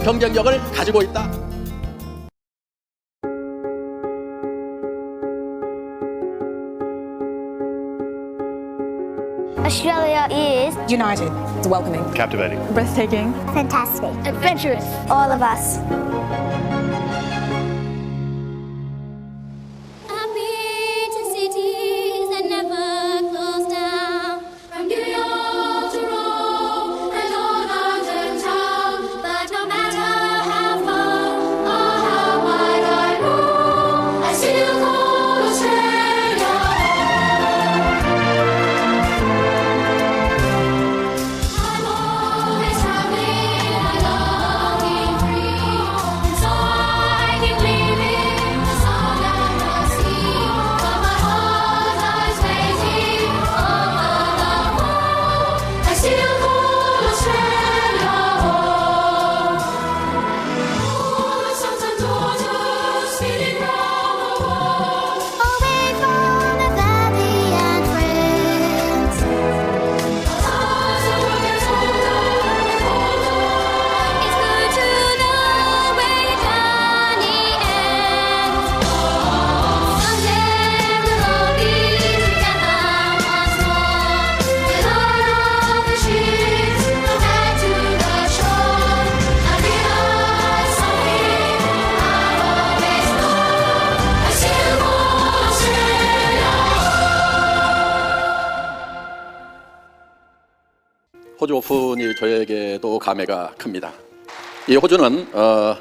최고 경쟁력을 가지고 있다. Australia is United, welcoming, Captivating. breathtaking, fantastic, adventurous, all of us. 호주 오픈이 저에게도 감회가 큽니다. 이 호주는 어,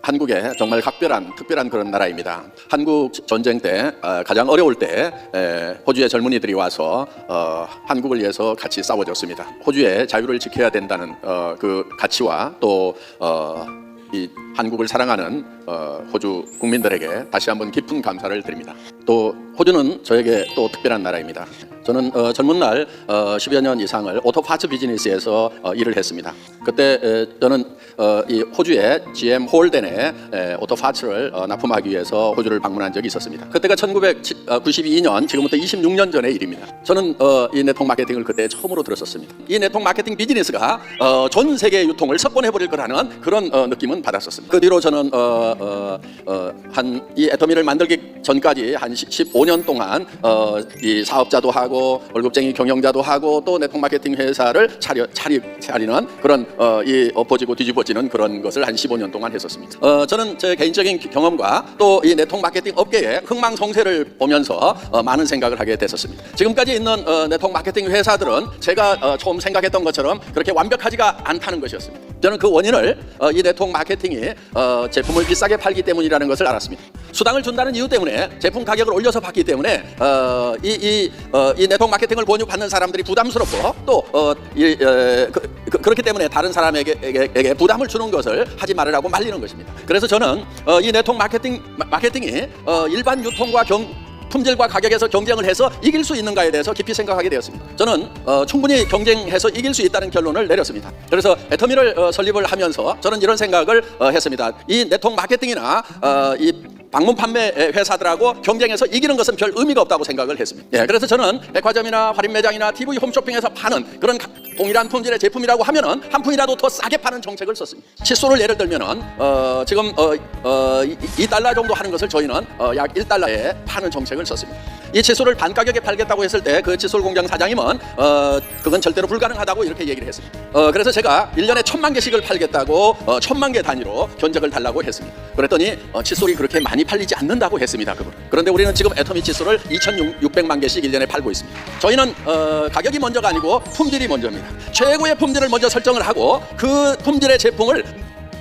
한국의 정말 각별한 특별한 그런 나라입니다. 한국 전쟁 때 어, 가장 어려울 때 에, 호주의 젊은이들이 와서 어, 한국을 위해서 같이 싸워줬습니다. 호주의 자유를 지켜야 된다는 어, 그 가치와 또 어, 이 한국을 사랑하는 어, 호주 국민들에게 다시 한번 깊은 감사를 드립니다. 또 호주는 저에게 또 특별한 나라입니다. 저는 어, 젊은 날 어, 10여 년 이상을 오토파츠 비즈니스에서 어, 일을 했습니다. 그때 에, 저는 어, 이 호주의 GM 홀덴에 에, 오토파츠를 어, 납품하기 위해서 호주를 방문한 적이 있었습니다. 그때가 1992년 지금부터 26년 전의 일입니다. 저는 어, 이 네트워크 마케팅을 그때 처음으로 들었었습니다. 이 네트워크 마케팅 비즈니스가 어, 전 세계 유통을 석권해 버릴 거라는 그런 어, 느낌은 받았었습니다. 그 뒤로 저는 어, 어, 어, 한이 애터미를 만들기 전까지 한 15년 동안 어, 이 사업자도 하고 월급쟁이 경영자도 하고 또 네트워크 마케팅 회사를 차려 차리 차리는 그런 어, 이 엎어지고 뒤집어지는 그런 것을 한 15년 동안 했었습니다. 어, 저는 제 개인적인 경험과 또 이 네트워크 마케팅 업계의 흥망성쇠를 보면서 어, 많은 생각을 하게 됐었습니다. 지금까지 있는 어, 네트워크 마케팅 회사들은 제가 어, 처음 생각했던 것처럼 그렇게 완벽하지가 않다는 것이었습니다. 저는 그 원인을 어, 이 네트워크 마케팅이 어, 제품을 비싸게 팔기 때문이라는 것을 알았습니다. 수당을 준다는 이유 때문에 제품 가격을 올려서 받기 때문에 어, 이, 이, 어, 이 네트워크 마케팅을 권유받는 사람들이 부담스럽고 또 어, 이, 에, 그, 그, 그렇기 때문에 다른 사람에게 에게, 에게 부담을 주는 것을 하지 말으라고 말리는 것입니다. 그래서 저는 어, 이 네트워크 마케팅 마- 마케팅이 어, 일반 유통과 경 품질과 가격에서 경쟁을 해서 이길 수 있는가에 대해서 깊이 생각하게 되었습니다. 저는 어, 충분히 경쟁해서 이길 수 있다는 결론을 내렸습니다. 그래서 애터미를 어, 설립을 하면서 저는 이런 생각을 어, 했습니다. 이 네트워크 마케팅이나 어, 이 방문 판매 회사들하고 경쟁해서 이기는 것은 별 의미가 없다고 생각을 했습니다. 예, 그래서 저는 백화점이나 할인 매장이나 TV 홈쇼핑에서 파는 그런 가- 동일한 품질의 제품이라고 하면은 한 푼이라도 더 싸게 파는 정책을 썼습니다. 칫솔을 예를 들면은 어, 지금 어, 어, 2달러 정도 하는 것을 저희는 어, 약 1달러에 파는 정책을 썼습니다. 이 칫솔을 반 가격에 팔겠다고 했을 때그 칫솔 공장 사장님은 어, 그건 절대로 불가능하다고 이렇게 얘기를 했습니다. 어, 그래서 제가 1년에 천만 개씩을 팔겠다고 어, 천만 개 단위로 견적을 달라고 했습니다. 그랬더니 어, 칫솔이 그렇게 많이 팔리지 않는다고 했습니다. 그분. 그런데 우리는 지금 애터미 칫솔을 2,600만 개씩 1년에 팔고 있습니다. 저희는 어, 가격이 먼저가 아니고 품질이 먼저입니다. 최고의 품질을 먼저 설정을 하고 그 품질의 제품을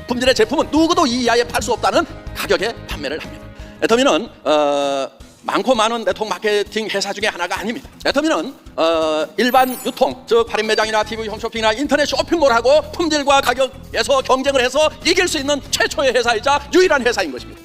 품질의 제품은 누구도 이 이하에 팔 수 없다는 가격에 판매를 합니다. 애터미는 어, 많고 많은 네트워크 마케팅 회사 중에 하나가 아닙니다. 애터미는 어, 일반 유통, 즉 할인 매장이나 TV 홈쇼핑이나 인터넷 쇼핑몰하고 품질과 가격에서 경쟁을 해서 이길 수 있는 최초의 회사이자 유일한 회사인 것입니다.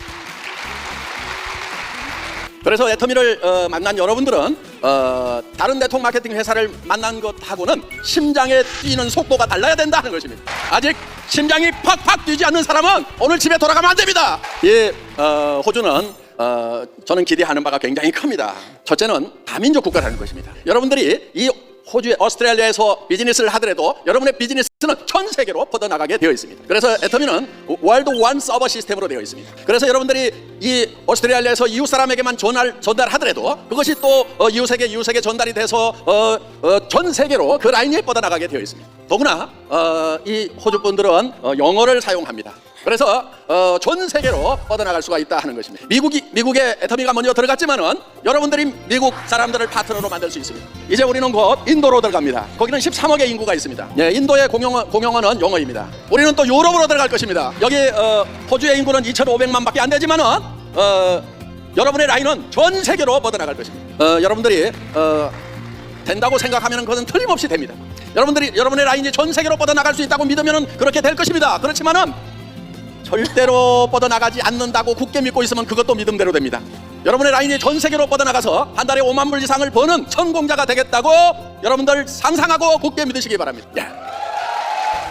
그래서 애터미를 어, 만난 여러분들은 어, 다른 네트워크 마케팅 회사를 만난 것하고는 심장에 뛰는 속도가 달라야 된다는 것입니다. 아직 심장이 팍팍 뛰지 않는 사람은 오늘 집에 돌아가면 안 됩니다. 이 어, 호주는 어, 저는 기대하는 바가 굉장히 큽니다. 첫째는 다민족 국가라는 것입니다. 여러분들이 이 호주의 오스트레일리아에서 비즈니스를 하더라도 여러분의 비즈니스는 전 세계로 뻗어나가게 되어 있습니다. 그래서 애터미는 월드 원 서버 시스템으로 되어 있습니다. 그래서 여러분들이 이 오스트레일리아에서 이웃 사람에게만 전달, 전달하더라도 그것이 또 어, 이웃에게 이웃에게 전달이 돼서 어, 어, 전 세계로 그 라인이 뻗어나가게 되어 있습니다. 더구나 어, 이 호주 분들은 어, 영어를 사용합니다. 그래서 어, 전 세계로 뻗어나갈 수가 있다 하는 것입니다. 미국이 미국에 애터미가 먼저 들어갔지만은 여러분들이 미국 사람들을 파트너로 만들 수 있습니다. 이제 우리는 곧 인도로 들어갑니다. 거기는 13억의 인구가 있습니다. 예, 인도의 공용어, 공용어는 영어입니다. 우리는 또 유럽으로 들어갈 것입니다. 여기 어, 호주의 인구는 2,500만밖에 안 되지만은 어, 여러분의 라인은 전 세계로 뻗어나갈 것입니다. 어, 여러분들이 어, 된다고 생각하면 그것은 틀림없이 됩니다. 여러분들이 여러분의 라인이 전 세계로 뻗어나갈 수 있다고 믿으면 그렇게 될 것입니다. 그렇지만은 절대로 뻗어나가지 않는다고 굳게 믿고 있으면 그것도 믿음대로 됩니다. 여러분의 라인이 전 세계로 뻗어나가서 한 달에 5만 불 이상을 버는 성공자가 되겠다고 여러분들 상상하고 굳게 믿으시기 바랍니다. 예.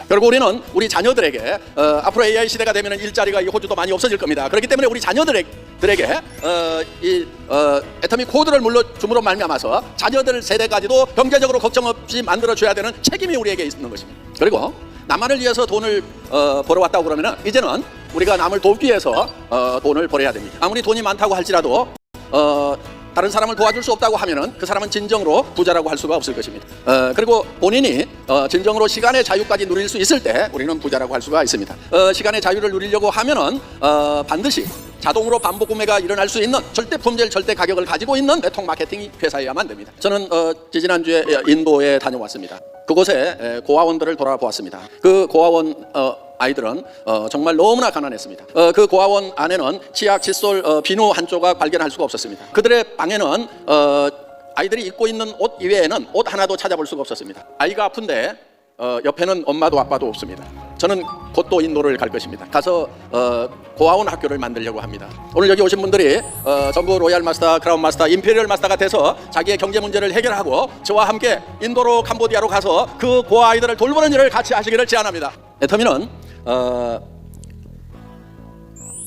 결국 우리는 우리 자녀들에게 어, 앞으로 AI 시대가 되면 일자리가 이 호주도 많이 없어질 겁니다. 그렇기 때문에 우리 자녀들에게 어, 이 어, 애터미 코드를 물려줌으로 말미암아서 자녀들 세대까지도 경제적으로 걱정 없이 만들어 줘야 되는 책임이 우리에게 있는 것입니다. 그리고 나만을 위해서 돈을 어, 벌어왔다고 그러면은 이제는 우리가 남을 돕기 위해서 어, 돈을 벌어야 됩니다. 아무리 돈이 많다고 할지라도 어, 다른 사람을 도와줄 수 없다고 하면은 그 사람은 진정으로 부자라고 할 수가 없을 것입니다. 어, 그리고 본인이 어, 진정으로 시간의 자유까지 누릴 수 있을 때 우리는 부자라고 할 수가 있습니다. 어, 시간의 자유를 누리려고 하면은 어, 반드시 자동으로 반복 구매가 일어날 수 있는 절대 품질, 절대 가격을 가지고 있는 네트워크 마케팅 회사여야만 됩니다. 저는 어, 지지난주에 인도에 다녀왔습니다. 그곳에 에, 고아원들을 돌아보았습니다. 그 고아원 어, 아이들은 어, 정말 너무나 가난했습니다. 어, 그 고아원 안에는 치약, 칫솔, 어, 비누 한 조각 발견할 수가 없었습니다. 그들의 방에는 어, 아이들이 입고 있는 옷 이외에는 옷 하나도 찾아볼 수가 없었습니다. 아이가 아픈데 어, 옆에는 엄마도 아빠도 없습니다. 저는 곧 또 인도를 갈 것입니다. 가서 어, 고아원 학교를 만들려고 합니다. 오늘 여기 오신 분들이 어, 전부 로얄 마스터, 크라운 마스터, 임페리얼 마스터가 돼서 자기의 경제 문제를 해결하고 저와 함께 인도로 캄보디아로 가서 그 고아 아이들을 돌보는 일을 같이 하시기를 제안합니다. 애터미는 어,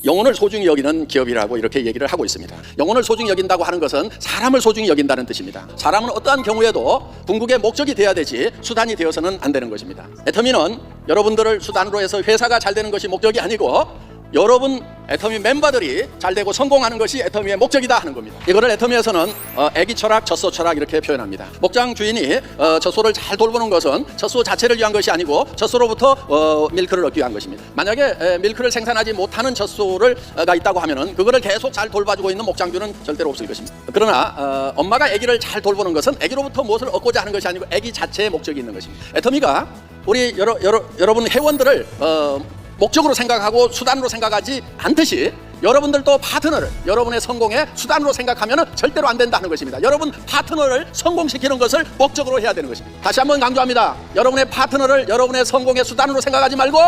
영혼을 소중히 여기는 기업이라고 이렇게 얘기를 하고 있습니다. 영혼을 소중히 여긴다고 하는 것은 사람을 소중히 여긴다는 뜻입니다. 사람은 어떠한 경우에도 궁극의 목적이 되어야 되지 수단이 되어서는 안 되는 것입니다. 애터미는 여러분들을 수단으로 해서 회사가 잘 되는 것이 목적이 아니고 여러분 애터미 멤버들이 잘 되고 성공하는 것이 애터미의 목적이다 하는 겁니다. 이거를 애터미에서는 어, 애기 철학, 젖소 철학 이렇게 표현합니다. 목장 주인이 어, 젖소를 잘 돌보는 것은 젖소 자체를 위한 것이 아니고 젖소로부터 어, 밀크를 얻기 위한 것입니다. 만약에 에, 밀크를 생산하지 못하는 젖소를가 있다고 하면은 그거를 계속 잘 돌봐주고 있는 목장주는 절대로 없을 것입니다. 그러나 어, 엄마가 아기를 잘 돌보는 것은 아기로부터 무엇을 얻고자 하는 것이 아니고 아기 자체의 목적이 있는 것입니다. 애터미가 우리 여러, 여러, 여러분 회원들을 어, 목적으로 생각하고 수단으로 생각하지 않듯이 여러분들도 파트너를 여러분의 성공의 수단으로 생각하면 절대로 안 된다는 것입니다. 여러분 파트너를 성공시키는 것을 목적으로 해야 되는 것입니다. 다시 한번 강조합니다. 여러분의 파트너를 여러분의 성공의 수단으로 생각하지 말고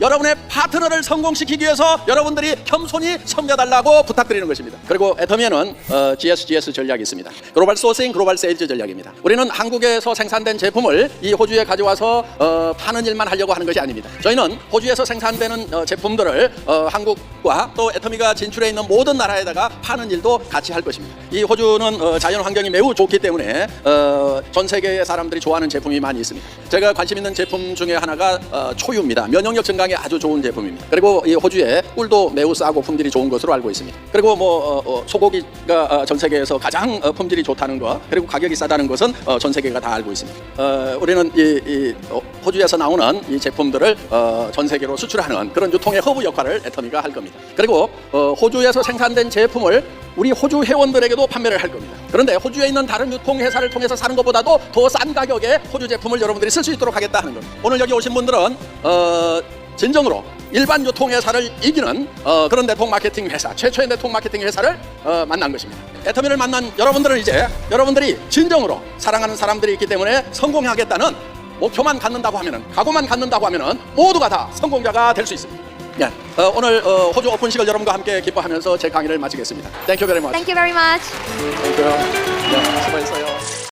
여러분의 파트너를 성공시키기 위해서 여러분들이 겸손히 섬겨달라고 부탁드리는 것입니다. 그리고 애터미에는 어, GSGS 전략이 있습니다. 글로벌 소싱, 글로벌 세일즈 전략입니다. 우리는 한국에서 생산된 제품을 이 호주에 가져와서 어, 파는 일만 하려고 하는 것이 아닙니다. 저희는 호주에서 생산되는 어, 제품들을 어, 한국과 또 애터미가 진출해 있는 모든 나라에다가 파는 일도 같이 할 것입니다. 이 호주는 어, 자연 환경이 매우 좋기 때문에 어, 전 세계의 사람들이 좋아하는 제품이 많이 있습니다. 제가 관심 있는 제품 중에 하나가 어, 초유입니다. 면역력 증강 에 아주 좋은 제품입니다. 그리고 이 호주의 꿀도 매우 싸고 품질이 좋은 것으로 알고 있습니다. 그리고 뭐 어, 어, 소고기가 어, 전 세계에서 가장 어, 품질이 좋다는 거 그리고 가격이 싸다는 것은 어, 전 세계가 다 알고 있습니다. 어, 우리는 이, 이 어, 호주에서 나오는 이 제품들을 어, 전 세계로 수출하는 그런 유통의 허브 역할을 애터미가 할 겁니다. 그리고 어, 호주에서 생산된 제품을 우리 호주 회원들에게도 판매를 할 겁니다. 그런데 호주에 있는 다른 유통회사를 통해서 사는 것보다도 더 싼 가격에 호주 제품을 여러분들이 쓸 수 있도록 하겠다 하는 겁니다. 오늘 여기 오신 분들은 어, 진정으로 일반 유통회사를 이기는 어, 그런 네트워크 마케팅 회사, 최초의 네트워크 마케팅 회사를 어, 만난 것입니다. 애터미를 만난 여러분들은 이제 여러분들이 진정으로 사랑하는 사람들이 있기 때문에 성공하겠다는 목표만 갖는다고 하면은 각오만 갖는다고 하면은 모두가 다 성공자가 될 수 있습니다. 예, 어, 오늘 어, 호주 오픈식을 여러분과 함께 기뻐하면서 제 강의를 마치겠습니다. Thank you very much. Thank you very much. 네, 수고했어요.